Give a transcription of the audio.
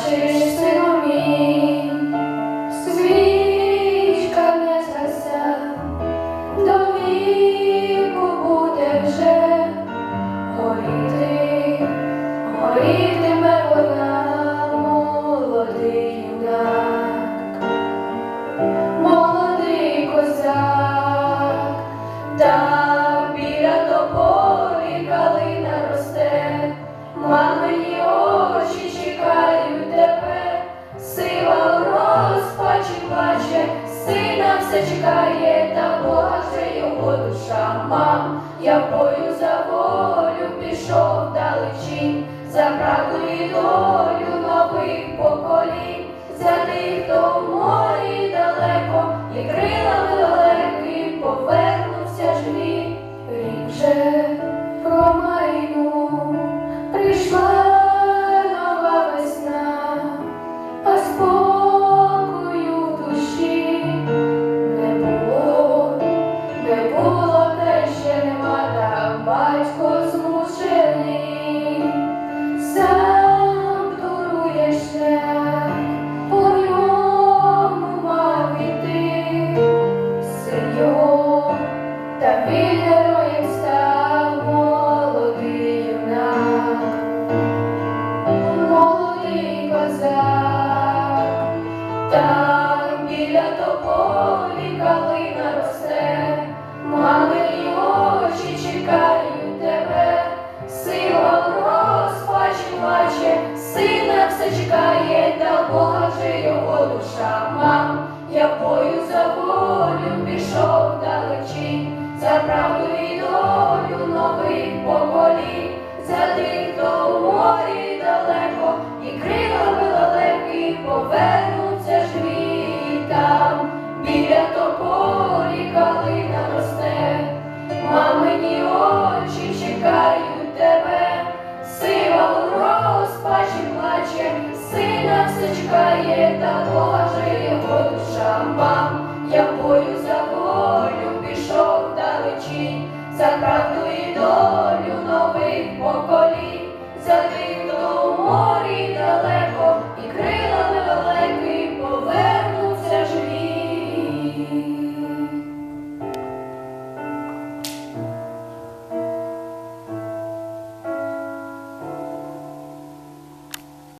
watching. Все чекає, та Бога вже його душа мам. Я бою за волю пішов далечінь, за правду і долю біля тополі калина росте, мамині очі чекають тебе, сила в розпачі плаче, сина все чекає, та Бога же його душа мам. Я бою за волю пішов Сині очі чекають тебе, сила у розпачі плаче, сина все чекає, та Боже його душа.